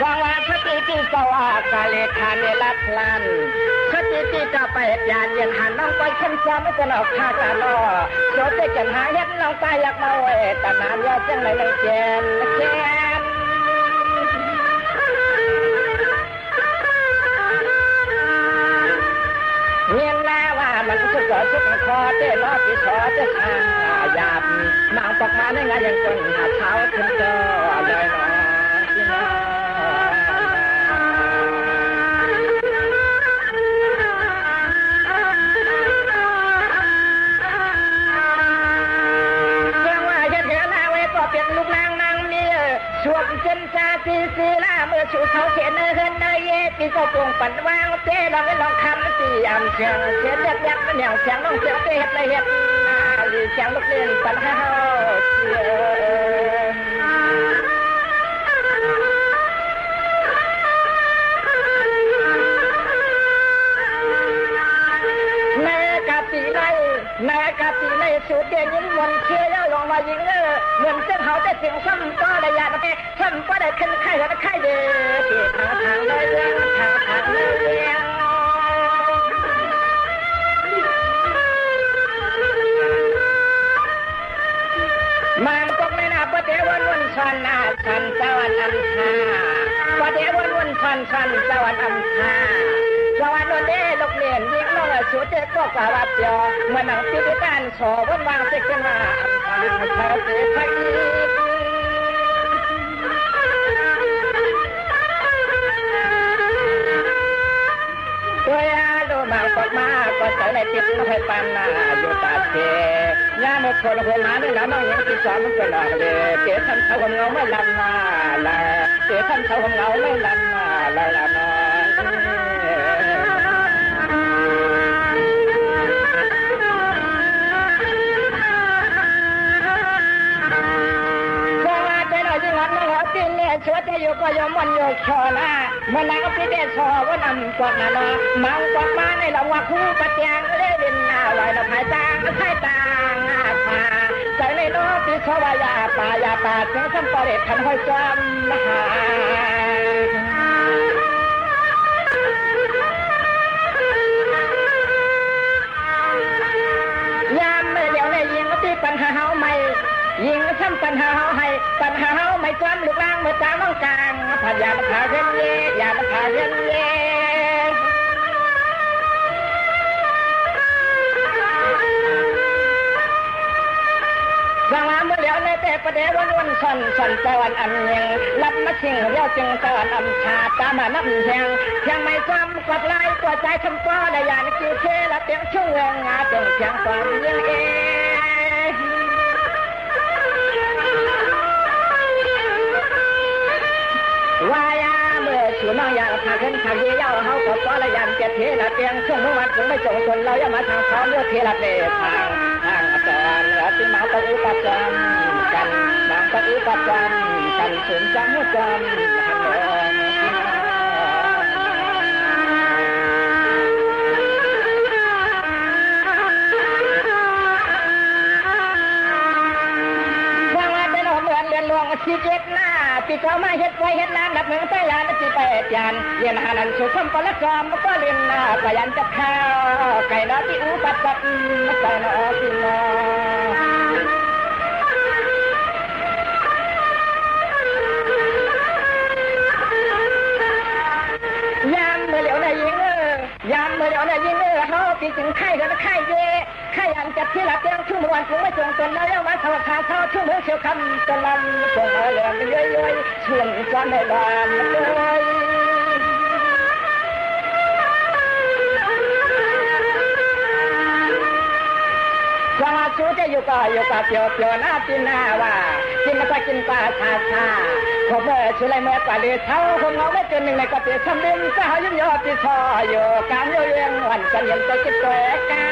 ฟังว่าคติที่สว่ากาเลทาเนลัพลันคติที่จะไปเหตุยานเย็นหันน้องไปขึ้นซ้ำไม่จะนอกข้ากันนอโจเตกันหาเฮ็ดน้องตายอยากมาเวตนานยอดจังไหนเลยเจนเจนเมียนแม่ว่ามันก็จะสุกคอเต้นอปีสอเต้ทางหยาบนางตกมาในงานยังจนหาเท้าขึ้นเจอ ชูเขาเขียนเฮินเนยเย่ปีก็ปรุงปั่นวางเต้ลองไว้ลองคำสี่อ่ำเชียงเสียเล็กยักษ์เหนียวเสียงน้องเสียงเฮ็ดเลยเฮ็ดหรือเสียงลูกเล่นปั่นห้าวเสียในกาตีในในกาตีในสูดเดียยิงมันเชี่ยวลงมายิงเออเหมือนเส้นเขาได้เสียงซ้ำก็ได้ยาดไปซ้ำก็ได้ขึ้นไข่แล้วไข่เดือดทางทางเลยเรื่องทางทางเลยเรื่องมันก็ไม่น่าประเดี๋ยววันวันชันนาชันสวรรค์อันทาประเดี๋ยววันวันชันชันสวรรค์อันทาสวัสดีเด้ลูกเนียนยิงน้องชูเจ๊ก็กว่าวัดเดียวเมื่อนังพิธีการสอวันวางเสกกันมาอันทำชาเสไทยตั ใส่ในติดม่ให้ปันหน้าอยู่ตาเทยาไม่คนหัวมาได้แล้วน้องยังที่สอนมันก็หนักเลยเจ๊ท่านเขาเงาไม่ลำหน้าละเจ๊ท่านเขาเงาไม่ลำหน้าละ ชวดให้อยู่ก็ยอมวันโยกชอละเมื่อนางพี่เดชชอว่านำกวดนานามังกวดมาในลำว่าคู่ปะเตียงเล่ดินนาลอยละพายตางพายตางอาคาใจในน้ติชวายาป่ายาป่าเสียงคำปอเด็ดขันห้อยจอมมหายามเมื่อเดี๋ยวในยิงที่ปัญหาเฮาไม่ยิงซ้ำปัญหาเฮาให้ ปัญหาเฮาไม่จำลูกล่างเมื่อจ้าน้องกลางผัดยาละพาเรียนเย่ยาละพาเรียนเย่สังวาเมื่อเดี๋ยวในแต่ประเดี๋ยววันวันสันสันตะวันอันยังรับมาชิงเรียวจึงตะวันอำชาตามานับแหงยังไม่ซ้ำกวาดไล่กวาใจคำป้อได้ยานคิวเทละเตียงช่วงเวงงาเตียงเสียงความยังเอง ไม่จงคนเราอย่ามาทางเขาเลือกเทละเดทางทางอาจารย์เหนือที่มาตะอุปัจจันกันบางตะอุปัจจันกันสูงจังหัวจันหันเลชีเจ็ดน้า ปีเก่ามาเฮ็ดไว้เฮ็ดน้ำดับเหมืองใต้ยานสิไปจานเรียนหานันสุขมปละจอมก็เรียนหน้าปยันจะข้าวไก่นาที่อูปัดปัดไก่นาที่นอ อเฮาปีถึงไข่กันไข่เย่ไข่อันจัดที่หลับเตียงชุ่มวันคงไม่จงตนแล้วยังมาสวัสดิ์เขาชุ่มหัวเชียวคำตะลันส่งมาเหลือเย้ยๆช่วงจันในลานเลย สมาชูจะอยู่ก็อยู่กับเปียวเปียวหน้ากินหน้าว่ากินก็กินปลาชาชาผมเมื่อชุเลยเมื่อกว่าเดือเช้าคงเงาไม่เกินหนึ่งในกระเปียชำดินสาวยิ้มยอดที่ชออยู่การโยเยงวันกันเย็นใจคิดตัวกา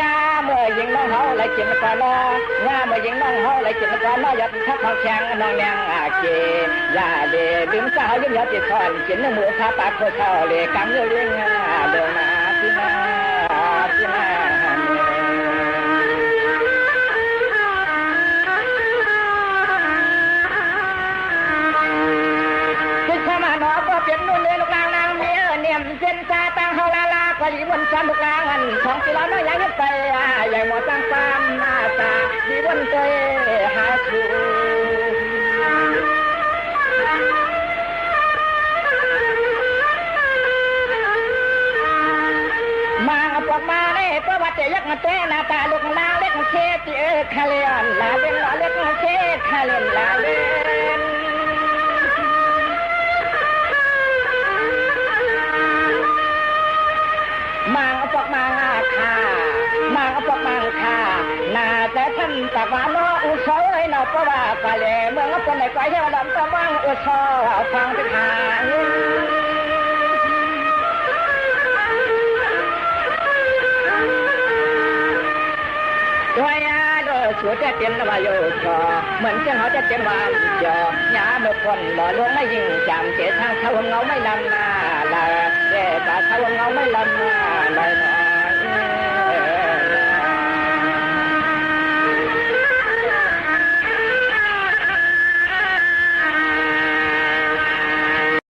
ย่าเมื่อยิงน้องเฮาไหลกินก่อนนอ มายิงน้องห้อยไหลกินก่อนนอยยัดทักเขาแข็งน้องแนงอาเกยาเดลืมสาวยิ้มยอดที่ชอนกินน้ำหมูขาปากโคชอเลกังโยเยงเดินมาที่นาที่นา ดีบนสามบุกลางหันสองที่เราไม่ยังยึดไปใหญ่หมดตั้งตามหน้าตาดีบนเตยหาสูมาปอกมาได้ตัววัดเตยักมาเตน้าตาลูกนาเล็กเคตีเอคาเลียนลาเล็กนลาเล็กเคคาเลียนลาเล่ ยนอปว่ากะเลเมืองปนในก้อยเฮวลำตะวังเอุโสฟังเป็นทางด้วยอาโดสุดจะเตียนว่าโยชอเหมือนเจ้าเขาจะเตียนว่าจอหยาเมื่อคนบ่ลงไม่ยิ่งจำเจทางเขาเงาไม่ลำนาลาเจตาเขาเงาไม่ลำนา